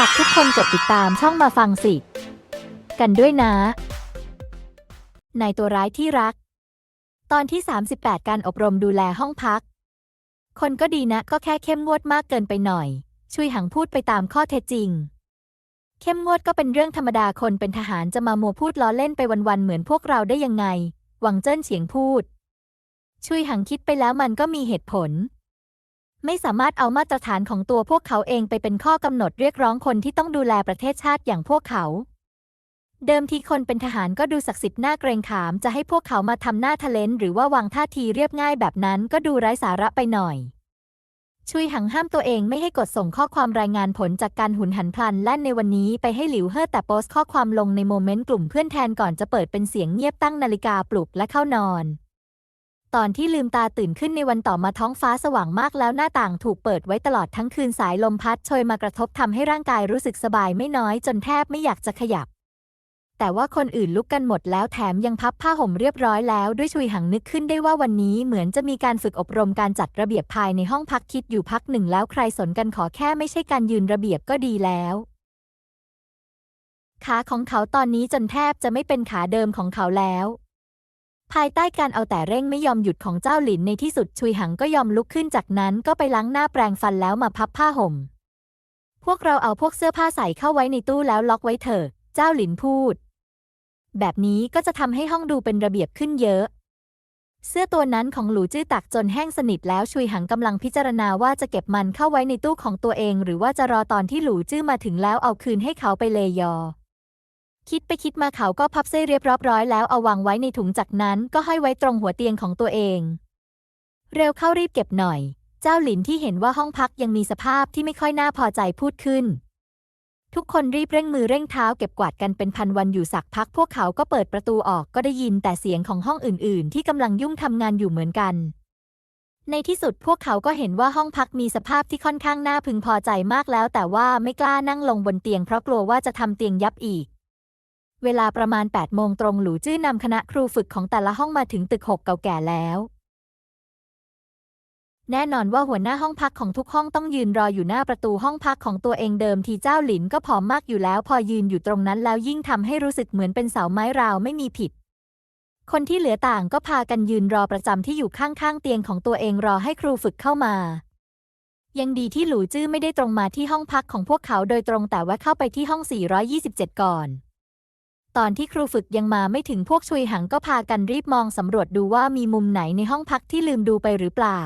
ฝากทุกคนกดติดตามช่องมาฟังสิ กันด้วยนะ ในตัวร้ายที่รัก ตอนที่ 38 การอบรมดูแลห้องพัก คนก็ดีนะก็แค่เข้มงวดมากเกินไปหน่อย ช่วยหังพูดไปตามข้อเท็จจริง เข้มงวดก็เป็นเรื่องธรรมดาคนเป็นทหารจะมามัวพูดล้อเล่นไปวันๆเหมือนพวกเราได้ยังไง หวังเจิ้นเฉียงพูด ช่วยหังคิดไปแล้วมันก็มีเหตุผล ไม่สามารถเอามาตรฐานของตัวพวกเขาเองไปเป็นข้อกำหนดเรียกร้องคนที่ต้องดูแลประเทศชาติอย่างพวกเขา เดิมทีคนเป็นทหารก็ดูศักดิ์สิทธิ์หน่าเกรงขามจะให้พวกเขามาทำหน้าทะเลนหรือว่าวางท่าทีเรียบง่ายแบบนั้นก็ดูไร้สาระไปหน่อยช่วยหังห้ามตัวเองไม่ให้กดส่งข้อความรายงานผลจากการหุนหันพลันแล่นในวันนี้ไปให้หลิวเฮ่อแต่โพสต์ข้อความลงในโมเมนต์กลุ่มเพื่อนแทนก่อนจะเปิดเป็นเสียงเงียบตั้งนาฬิกาปลุกและเข้านอน ตอนที่ลืมตาตื่นขึ้นในวันต่อมาท้องฟ้าสว่างมากแล้วหน้าต่างถูกเปิดไว้ตลอดทั้งคืนสายลมพัดโชยมากระทบทำให้ร่างกายรู้สึกสบายไม่น้อยจนแทบไม่อยากจะขยับ แต่ว่าคนอื่นลุกกันหมดแล้วแถมยังพับผ้าห่มเรียบร้อยแล้วด้วยชุยหังนึกขึ้นได้ว่าวันนี้เหมือนจะมีการฝึกอบรมการจัดระเบียบภายในห้องพักคิดอยู่พักหนึ่งแล้วใครสนกันขอแค่ไม่ใช่การยืนระเบียบก็ดีแล้วขาของเขาตอนนี้จนแทบจะไม่เป็นขาเดิมของเขาแล้ว ภายใต้การเอาแต่เร่งไม่ยอมหยุดของเจ้าหลินในที่สุดชุยหังก็ยอมลุกขึ้นจากนั้นก็ไปล้างหน้าแปรงฟันแล้วมาพับผ้าห่ม พวกเราเอาพวกเสื้อผ้าใส่เข้าไว้ในตู้แล้วล็อกไว้เถอะ เจ้าหลินพูด แบบนี้ก็จะทำให้ห้องดูเป็นระเบียบขึ้นเยอะ เสื้อตัวนั้นของหลูจื้อตักจนแห้งสนิทแล้วชุยหังกำลังพิจารณาว่าจะเก็บมันเข้าไว้ในตู้ของตัวเอง หรือว่าจะรอตอนที่หลูจื้อมาถึงแล้วเอาคืนให้เขาไปเลยอ คิดไปคิดมาเขาก็พับเส้เรียบร้อยแล้วเอาวางไว้ในถุงจากนั้นก็ให้ไว้ตรงหัวเตียงของตัวเอง เร็วเข้ารีบเก็บหน่อย เจ้าหลินที่เห็นว่าห้องพักยังมีสภาพที่ไม่ค่อยน่าพอใจพูดขึ้น ทุกคนรีบเร่งมือเร่งเท้าเก็บกวาดกันเป็นพันวันอยู่สักพัก พวกเขาก็เปิดประตูออกก็ได้ยินแต่เสียงของห้องอื่น ๆ ที่กำลังยุ่งทำงานอยู่เหมือนกัน ในที่สุดพวกเขาก็เห็นว่าห้องพักมีสภาพที่ค่อนข้างน่าพึงพอใจมากแล้ว แต่ว่าไม่กล้านั่งลงบนเตียงเพราะกลัวว่าจะทำเตียงยับอีก เวลาประมาณ 8 โมงตรงหลูจื้อนำคณะครูฝึกของแต่ละห้องมาถึงตึกหกเก่าแก่แล้ว แน่นอนว่าหัวหน้าห้องพักของทุกห้องต้องยืนรออยู่หน้าประตูห้องพักของตัวเองเดิมทีเจ้าหลินก็ผอมมากอยู่แล้ว พอยืนอยู่ตรงนั้นแล้วยิ่งทำให้รู้สึกเหมือนเป็นเสาไม้ราวไม่มีผิดคนที่เหลือต่างก็พากันยืนรอประจำที่อยู่ข้างๆเตียงของตัวเองรอให้ครูฝึกเข้ามา ยังดีที่หลูจื้อไม่ได้ตรงมาที่ห้องพักของพวกเขาโดยตรงแต่ว่าเข้าไปที่ห้อง 427 ก่อน ตอนที่ครูฝึกยังมาไม่ถึงพวกชุยหังก็พากันรีบมองสำรวจดูว่ามีมุมไหนในห้องพักที่ลืมดูไปหรือเปล่า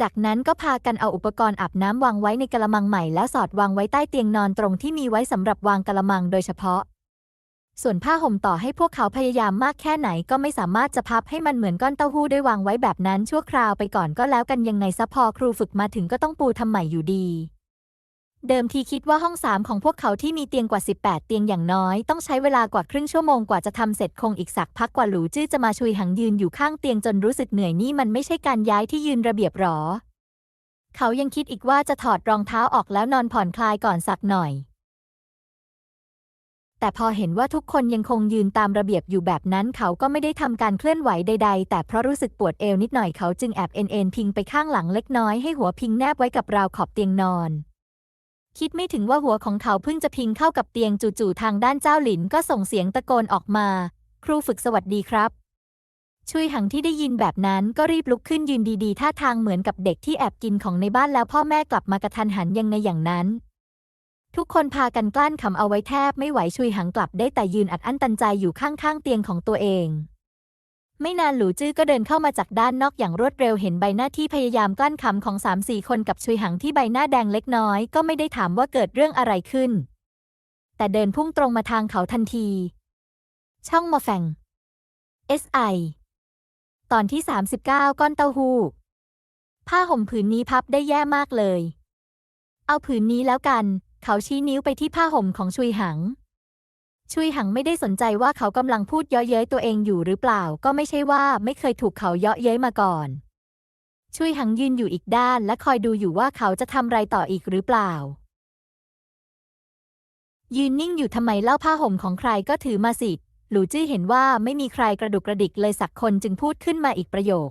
จากนั้นก็พากันเอาอุปกรณ์อาบน้ำวางไว้ในกระมังใหม่แล้วสอดวางไว้ใต้เตียงนอนตรงที่มีไว้สำหรับวางกระมังโดยเฉพาะ ส่วนผ้าห่มต่อให้พวกเขาพยายามมากแค่ไหนก็ไม่สามารถจะพับให้มันเหมือนก้อนเต้าหู้ได้วางไว้แบบนั้นชั่วคราวไปก่อนก็แล้วกันยังไงซะพอครูฝึกมาถึงก็ต้องปูทำใหม่อยู่ดี เดิมทีคิดว่าห้องสามของพวกเขาที่มีเตียงกว่า 18 เตียงอย่างน้อย ต้องใช้เวลากว่าครึ่งชั่วโมงกว่าจะทำเสร็จคงอีกสักพักกว่าหลูจื้อจะมาชุยหังยืนอยู่ข้างเตียงจนรู้สึกเหนื่อยนี่มันไม่ใช่การย้ายที่ยืนระเบียบหรอ เขายังคิดอีกว่าจะถอดรองเท้าออกแล้วนอนผ่อนคลายก่อนสักหน่อย แต่พอเห็นว่าทุกคนยังคงยืนตามระเบียบอยู่แบบนั้น เขาก็ไม่ได้ทำการเคลื่อนไหวใด ๆ แต่เพราะรู้สึกปวดเอวนิดหน่อยเขาจึงแอบเอ็นเอ็นพิงไปข้างหลังเล็กน้อยให้หัวพิงแนบไว้กับราวขอบเตียงนอน คิดไม่ถึงว่าหัวของเขาเพิ่งจะพิงเข้ากับเตียงจู่ๆทางด้านเจ้าหลินก็ส่งเสียงตะโกนออกมา ครูฝึกสวัสดีครับชุยหังที่ได้ยินแบบนั้นก็รีบลุกขึ้นยืนดีๆท่าทางเหมือนกับเด็กที่แอบกินของในบ้านแล้วพ่อแม่กลับมากระทันหันยังไงอย่างนั้น ทุกคนพากันกลั้นขำเอาไว้แทบไม่ไหวชุยหังกลับได้แต่ยืนอัดอั้นตันใจอยู่ข้างๆเตียงของตัวเอง ไม่นานหลูจื้อก็เดินเข้ามาจากด้านนอกอย่างรวดเร็วเห็นใบหน้าที่พยายามกลั้นขำของสามสี่คนกับชุยหังที่ใบหน้าแดงเล็กน้อย ก็ไม่ได้ถามว่าเกิดเรื่องอะไรขึ้น แต่เดินพุ่งตรงมาทางเขาทันที ช่องมาแฟง SI ตอนที่ 39 ก้อนเต้าหู้ ผ้าห่มผืนนี้พับได้แย่มากเลย เอาผืนนี้แล้วกัน เขาชี้นิ้วไปที่ผ้าห่มของชุยหัง ชุยหังไม่ได้สนใจว่าเขากำลังพูดเยาะเย้ยตัวเองอยู่หรือเปล่า ก็ไม่ใช่ว่าไม่เคยถูกเขาเยาะเย้ยมาก่อน ชุยหังยืนอยู่อีกด้านและคอยดูอยู่ว่าเขาจะทำไรต่ออีกหรือเปล่า ยืนนิ่งอยู่ทำไมเล่าผ้าห่มของใครก็ถือมาสิ หลูจื้อเห็นว่าไม่มีใครกระดุกกระดิกเลยสักคนจึงพูดขึ้นมาอีกประโยค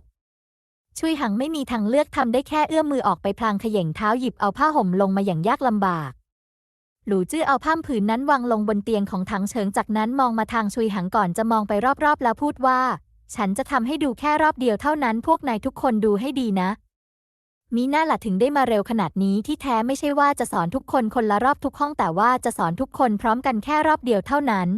ชุยหังไม่มีทางเลือกทำได้แค่เอื้อมมือออกไปพลางเขย่งเท้าหยิบเอาผ้าห่มลงมาอย่างยากลำบาก หลูจื้อเอาผ้าผืนนั้นวางลงบนเตียงของถังเฉิงจากนั้นมองมาทางชุยหังก่อนจะมองไปรอบๆ แล้วพูดว่า ฉันจะทำให้ดูแค่รอบเดียวเท่านั้นพวกนายทุกคนดูให้ดีนะ มีหน้าหละถึงได้มาเร็วขนาดนี้ที่แท้ไม่ใช่ว่าจะสอนทุกคนคนละรอบทุกห้องแต่ว่าจะสอนทุกคนพร้อมกันแค่รอบเดียวเท่านั้น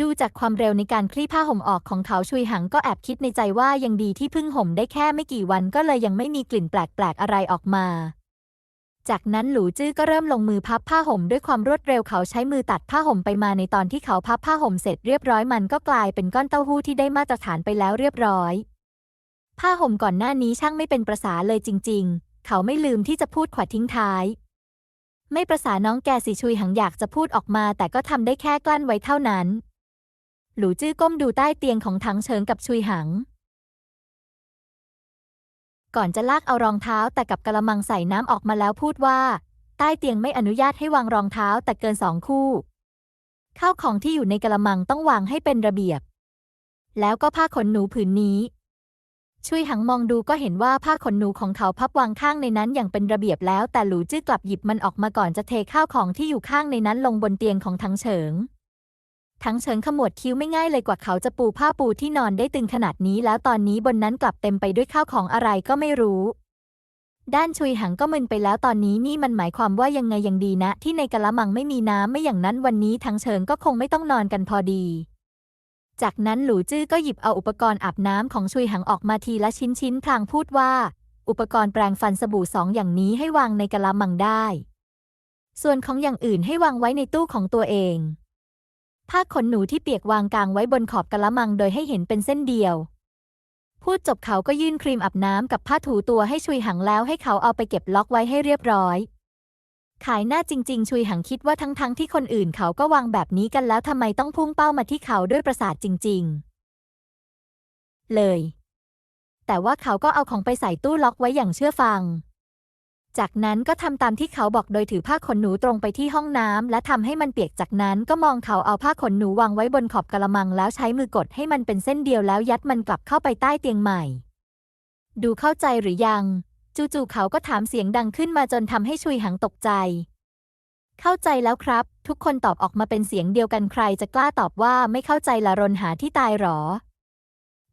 ดูจากความเร็วในการคลี่ผ้าห่มออกของเขาชุยหังก็แอบคิดในใจว่ายังดีที่เพิ่งห่มได้แค่ไม่กี่วันก็เลยยังไม่มีกลิ่นแปลกๆอะไรออกมา จากนั้นหลูจื้อก็เริ่มลงมือพับผ้าห่มด้วยความรวดเร็วเขาใช้มือตัดผ้าห่มไปมาในตอนที่เขาพับผ้าห่มเสร็จเรียบร้อยมันก็กลายเป็นก้อนเต้าหู้ที่ได้มาตรฐานไปแล้วเรียบร้อย ผ้าห่มก่อนหน้านี้ช่างไม่เป็นประษาเลยจริง ๆ เขาไม่ลืมที่จะพูดขวัดทิ้งท้าย ไม่ประษาน้องแกสิชุยหังอยากจะพูดออกมา แต่ก็ทำได้แค่กลั้นไว้เท่านั้น หลูจื้อก้มดูใต้เตียงของถังเฉิงกับชุยหัง ก่อนจะลากเอารองเท้าแต่กับกระมังใส่น้ำออกมาแล้วพูดว่า ใต้เตียงไม่อนุญาตให้วางรองเท้าแต่เกินสองคู่ข้าวของที่อยู่ในกระมังต้องวางให้เป็นระเบียบ แล้วก็ผ้าขนหนูผืนนี้ชุยหังมองดูก็เห็นว่าผ้าขนหนูของเขาพับวางข้างในนั้นอย่างเป็นระเบียบแล้ว แต่หลูจื้อกลับหยิบมันออกมาก่อนจะเทข้าวของที่อยู่ข้างในนั้นลงบนเตียงของทั้งเฉิง ทั้งเฉิงขมวดคิ้วไม่ง่ายเลยกว่าเขาจะปูผ้าปูที่นอนได้ตึงขนาดนี้ แล้วตอนนี้บนนั้นกลับเต็มไปด้วยข้าวของอะไรก็ไม่รู้ ด้านชุยหังก็มึนไปแล้วตอนนี้นี่มันหมายความว่ายังไงยังดีนะ ที่ในกะละมังไม่มีน้ำไม่อย่างนั้นวันนี้ทั้งเฉิงก็คงไม่ต้องนอนกันพอดีจากนั้นหลูจื้อก็หยิบเอาอุปกรณ์อาบน้ำของชุยหังออกมาทีละชิ้นชิ้นพลางพูดว่า อุปกรณ์แปรงฟันสบู่สองอย่างนี้ให้วางในกะละมังได้ ส่วนของอย่างอื่นให้วางไว้ในตู้ของตัวเอง ผ้าขนหนูที่เปียกวางกลางไว้บนขอบกะละมังโดยให้เห็นเป็นเส้นเดียว พูดจบเขาก็ยื่นครีมอาบน้ำกับผ้าถูตัวให้ชุยหังแล้วให้เขาเอาไปเก็บล็อกไว้ให้เรียบร้อย ขายหน้าจริง ๆ ชุยหังคิดว่าทั้งๆที่คนอื่นเขาก็วางแบบนี้กันแล้วทำไมต้องพุ่งเป้ามาที่เขาด้วยประสาทจริง ๆ เลย แต่ว่าเขาก็เอาของไปใส่ตู้ล็อกไว้อย่างเชื่อฟัง จากนั้นก็ทำตามที่เขาบอกโดยถือผ้าขนหนูตรงไปที่ห้องน้ำและทำให้มันเปียกจากนั้นก็มองเขาเอาผ้าขนหนูวางไว้บนขอบกระมังแล้วใช้มือกดให้มันเป็นเส้นเดียวแล้วยัดมันกลับเข้าไปใต้เตียงใหม่ ดูเข้าใจหรือยัง จู่ๆเขาก็ถามเสียงดังขึ้นมาจนทำให้ชุยหังตกใจ เข้าใจแล้วครับ ทุกคนตอบออกมาเป็นเสียงเดียวกันใครจะกล้าตอบว่าไม่เข้าใจละรนหาที่ตายหรอ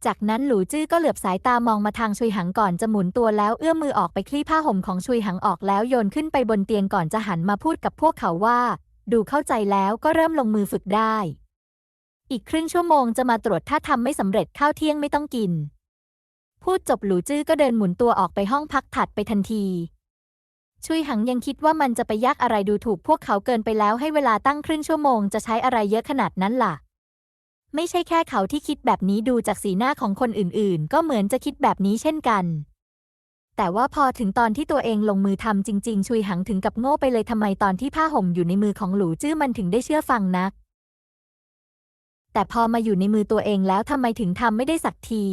จากนั้นหลูจื้อก็เหลือบสายตามองมาทางชุยหังก่อนจะหมุนตัวแล้วเอื้อมมือออกไปคลี่ผ้าห่มของชุยหังออกแล้วโยนขึ้นไปบนเตียงก่อนจะหันมาพูดกับพวกเขาว่า ดูเข้าใจแล้วก็เริ่มลงมือฝึกได้ อีกครึ่งชั่วโมงจะมาตรวจถ้าทำไม่สำเร็จข้าวเที่ยงไม่ต้องกิน พูดจบหลูจื้อก็เดินหมุนตัวออกไปห้องพักถัดไปทันทีชุยหังยังคิดว่ามันจะไปยากอะไรดูถูกพวกเขาเกินไปแล้วให้เวลาตั้งครึ่งชั่วโมงจะใช้อะไรเยอะขนาดนั้นล่ะ ไม่ใช่แค่เขาที่คิดแบบนี้ดูจากสีหน้าของคนอื่นๆ ก็เหมือนจะคิดแบบนี้เช่นกัน แต่ว่าพอถึงตอนที่ตัวเองลงมือทำจริง ๆ ชุยหังถึงกับโง่ไปเลยทำไมตอนที่ผ้าห่มอยู่ในมือของหลูจื้อมันถึงได้เชื่อฟังนัก แต่พอมาอยู่ในมือตัวเองแล้วทำไมถึงทำไม่ได้สักที